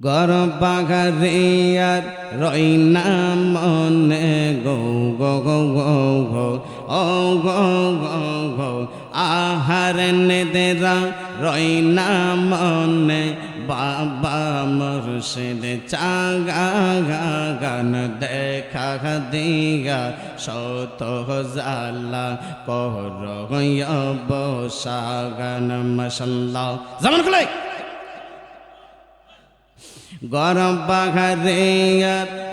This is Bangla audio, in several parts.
গর বাঘারিয়ার রইনা মনে গো গো গো গো ও, গো গো গো, আহার নেদেরা রইনা মনে বাবা মুর্শিদ চাগা গান দেখা দিয়া সত জালা কর বসাগান মশাল্লাহ জামান খুলাই গরম পাখারে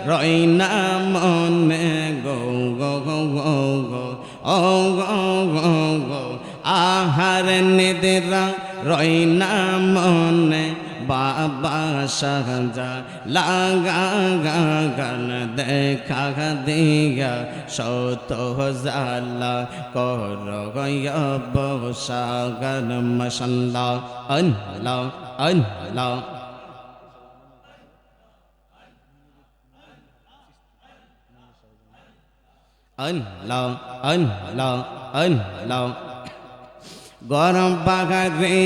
রইনা মনে গো গো গো গো গো, ও, গো গো গো। আহার নিদিরা রইনা মনে, বাবা সাজা লাগা গা, গান দেখা দিয়া সত জালা কর বসাগান মশাল্লা, আল্লাহ আল্লাহ। আল্লাহ আল্লাহ আল্লাহ গরম পাখারে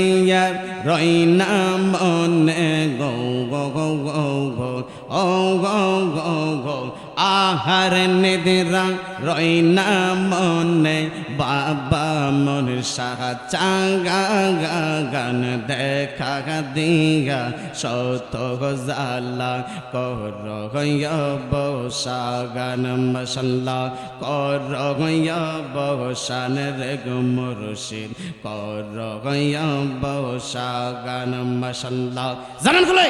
রইনা মনে গো গো গো গো গো ও গো গো গো আহার নিদিরা রইনা মনে, বাবা মন সাহা চাঙ্গা গান দেখা দিয়া সত জালা কর বসাগান মশাল্লা কর বসান রে মুর্শিদ, কর বসাগান মশাল্লা জানান খুলে।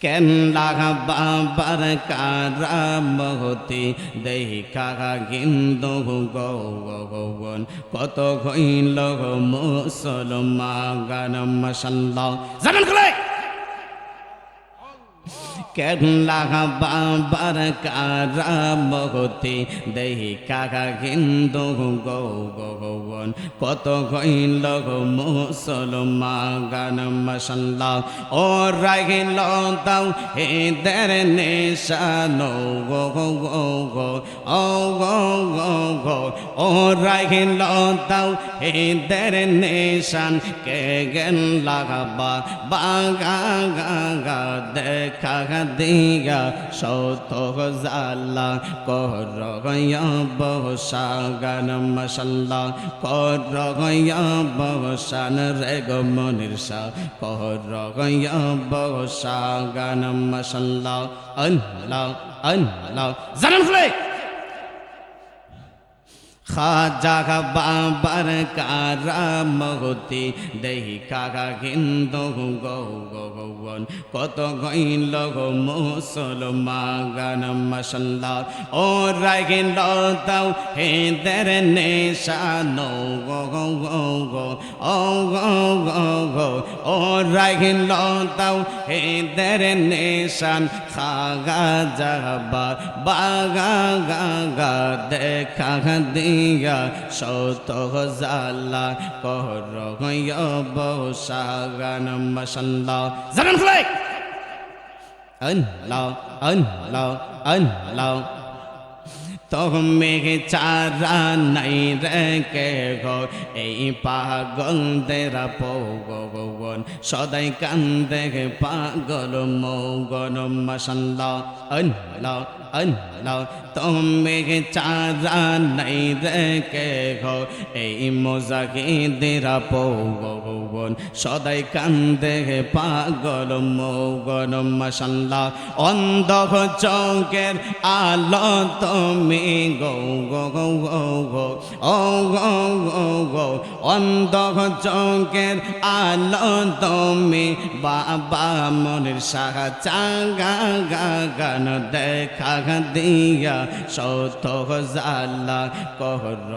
কেন বাবার কারামতি দেখা গিন্দু গৌন কত হইল মুসলমান গান মশাল্লা জানান লাগা বাবার কারামতি দেহি কাকা হিন্দু গৌ গৌন কত কইল মুসলমান গান মশাল্লা ও রাগিল তাও হে দের নেশানো গো গো গো গো, ও, গো গো গো। ও রাগিল তাও হে দের নেশান, কে গেন লাগাবা বাগা গা গা, দেখা দিয়া সত জালা কর বসাগান মশাল্লা। কর বসান রে গো মনির সা। কর বসাগান মশাল্লা। আল্লাহ আল্লাহ। জানান ফুলে খাজা বাবার কারামতি, দেহি কাকা হিন্দু গৌ গৌন কত গইল গো মুসলমান মশাল্লা ও রাগিল তাও হে দের নেশানো, গো গো গো গো, ও গো গো গো। ও রাগিল তাও হে দের নেশান, খাগা যাবা বাগা গা গা, দেখা দিয়া সত জালা কর বসাগান মশাল্লা লাও খুলে! লাও আল্লাহ আল্লাহ। তুমি চারা নাই রে কে গো এই পাগলদের পগন সদাই কান্দে পাগল মগন মশাল্লা আল্লাহ আল্লাহ তুমি চারা নাই রে কে গো এই মোজাকিদের পগন সদাই কান্দে পাগল মগন মশাল্লা অন্ধ চৌকের আলো তুমি গৌ, গো, গৌ গৌ ও, গো গো গো অন্ধ চৌকের আলো তুমি বাবা মনের সাহা চাঙ্গা গা, গান দেখা দিয়া সত জালা কহর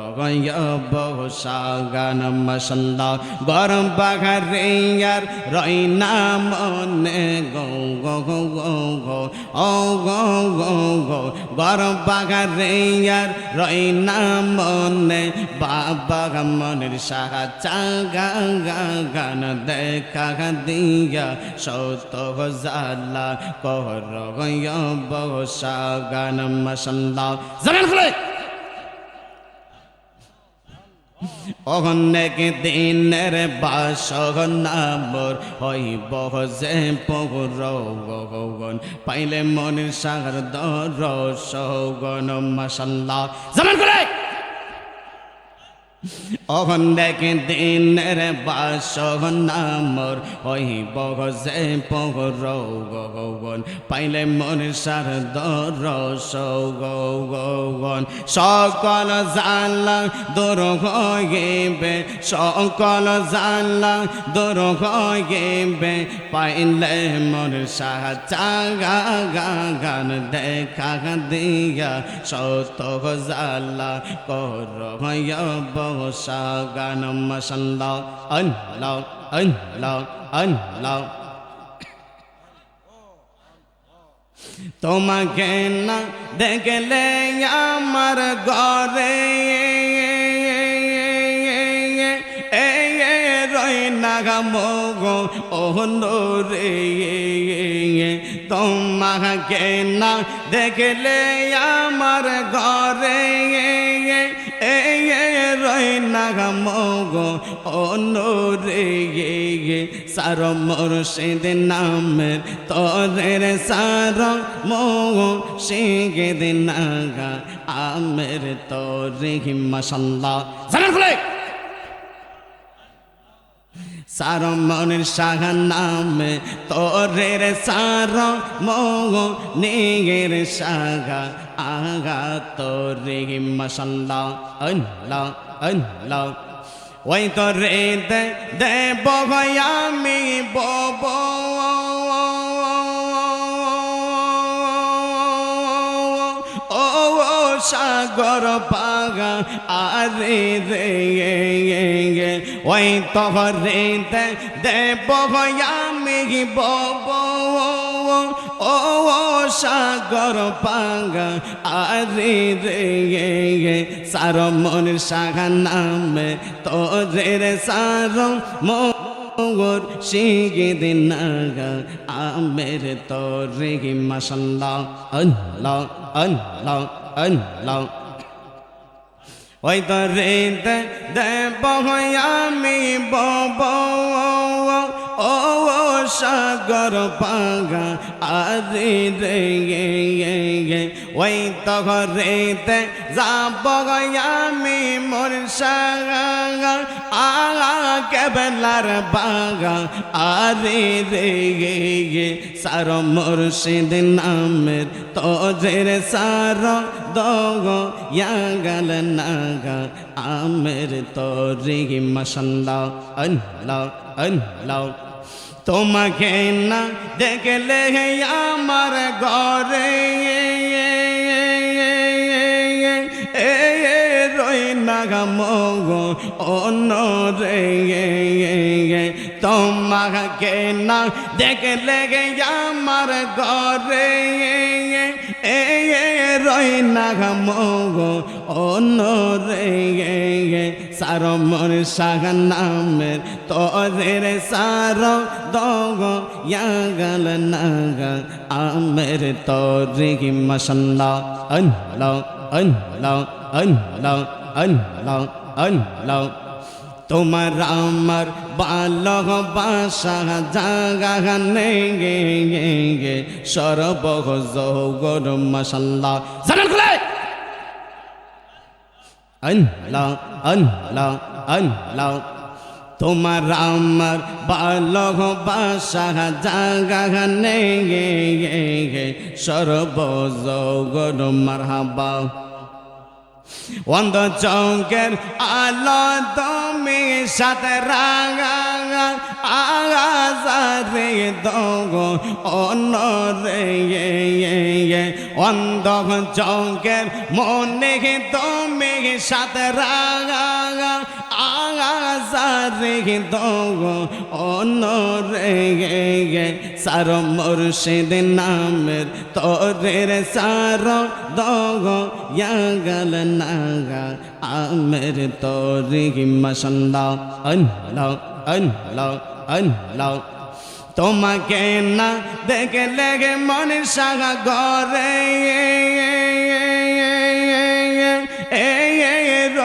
বসা গান মশাল্লা গরম বাঘারে আর রইনা মনে গো গো গো গো গো, ও, গো গো গো। গরম বাঘারে আর রইনা মনে, বাবা মনের সাহা চাঙ্গা গা গান দেখা দিয়া। সত জালা কহর বসা গান মশাল্লা। জানান খুলে। অনেক দিনের বাসনামর হইব যে পৌরগণ পাইলে মনের সাগর দর সৌগন মাসাল্লাহ জামান করে! অনেক দিনের বাসনামর হইব যে পৌরগণ পাইলে মনের সার দর সগন সকল জানলা দূর হইবে, সকল জানলা দূর হইবে, পাইলে মোর সাগা গান দেখা দিয়া সত জালা কর বসা গান মসল্লা আল্লাহ আল্লাহ আল্লাহ তোমাকে না দেখলে আমার ঘরে রই নাগা মগ রে তোমাকে না দেখলে আমার ঘরে রই নাগা মগ রে সার মুর্শিদ নামের তোরের সার মগ শিগিদ নাগা আমের তোরে মশাল্লাহ। জানার সার মনের সাহা নামে তোরের সার মেঘের সাগা আগা তোরে মশাল ওই তোরে দে দে বগয়ামি বব। সাগর পাগা, আরে রে ওই তো রে দে দে বগয়ামি বব। ও সাগর পাগা, আরে রে সার মন সাগা নামে তোদের সার মোর শিগে দিন আমের তোরে মাসাল্লাহ আল্লাহ আল্লাহ আল্লাহ। ওই তো রে দে দে বহয়ামি বব, ও সাগর পাগা, আরে রে ওই তো রে দে যা বগয়ামি মোর সাগা আগা কেবলার বাগা আরে রে গে গে, সার মুর্শিদ নামের তোজের সার দগ, ইয়াগাল নাগা আমের তোরে মশাল্লাহ, আল্লাহ আল্লাহ। তোমাকে না দেখলে আমার ঘরে মগ অন্য রে তোমাকে না দেখলে আমার ঘরে রই নাগা মগ অন্য রে সার মন সাগ নামের তোদের সার দগ ইয়াগাল নাগা আমের তোরে মশাল্লাহ আল্লাহ আল্লাহ আল্লাহ আল্লাহ আল্লাহ তোমার আমার বালক বাসা জাগা নেগে গে সরবহ জৌগর মশাল্লাহ জানান খুলে আল্লাহ আল্লাহ আল্লাহ তোমার আমার বালক বাসা জাগা নেগে গে সর্বজগর মারহাবা অন্ধ চৌকের আলো তুমি সাথে রাগা আগাজারে দগ, অন্য রে অন্ধ চৌকের মনে তুমি সাথে রাগা আগাজারে দগ অন্য রে সার মুর্শিদ নামের তোরের সার দগ, ইয়াগাল নাগা, আমের তোরে মশাল্লাহ, আল্লাহ আল্লাহ আল্লাহ। তোমাকে না দেখলে গে মন সাগা ঘরে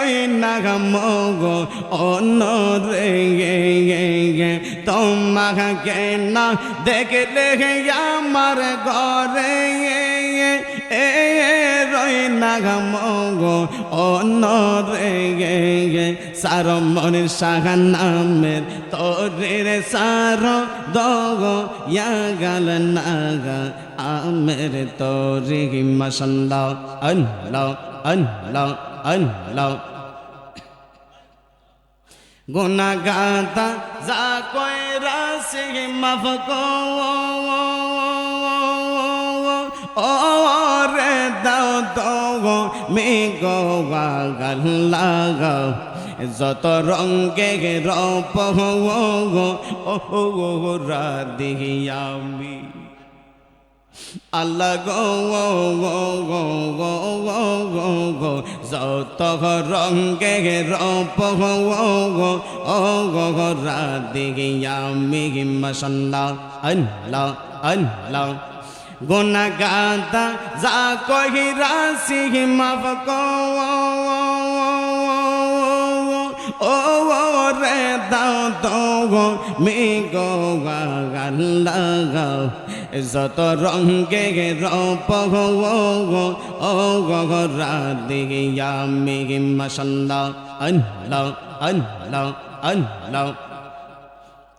রই নাগমগো অন্য রে তোমাকে না দেখলে আমার ঘরে এ রই নাগমগো অন্য রে সার মনের সাগা নামের তোরের সার দগ ইয়াগাল নাগা আমের তোরে মশাল্লা আল্লাহ আল্লাহ আল্লাহ গুনা যা কয়রা রাশি মাফ ও রে দাও দো মে গোয়া গাল্লা গাও যত রঙ্গে রপ ও রাধিয়ামি আল্লাহ গো গো গো গো গো গো গো গো যত রঙ্গে রপ গো গো ও গো গো রাধি আমি মশাল্লাহ আল্লাহ আল্লাহ গুনা গাতা যা কহি রাশি মাফ কো ও রে দাও তো গো মে গো গাল্লা যত রঙ্গে রপ রাধিয়া মেঘি মসন্দ অনল অনল অনল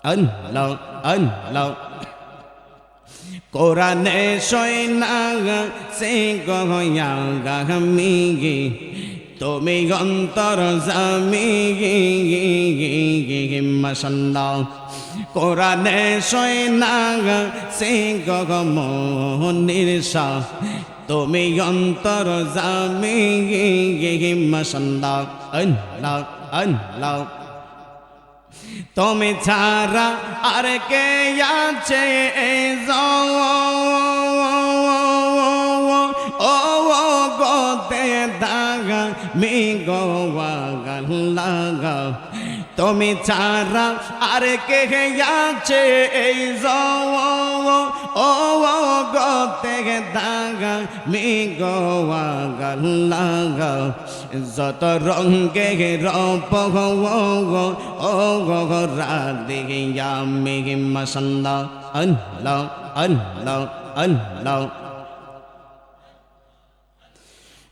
অনল অনল কোরআনে সৈনা, সে গহয়া গহমিগি তুমি অন্তর জামি মশাল্লা কোরআনে সৈনাগা সে গগমনির শাহ তুমি অন্তর জামি মশাল্লা আল্লাহ আল্লাহ। তুমি ছাড়া আর কে আছে তুমি ছাড়া আর কে আছে এই ও গোতে দাগা, মি গোয়া লাগা। যত রঙ্গে রপ গো ও গো রাধে আমি মশাল্লা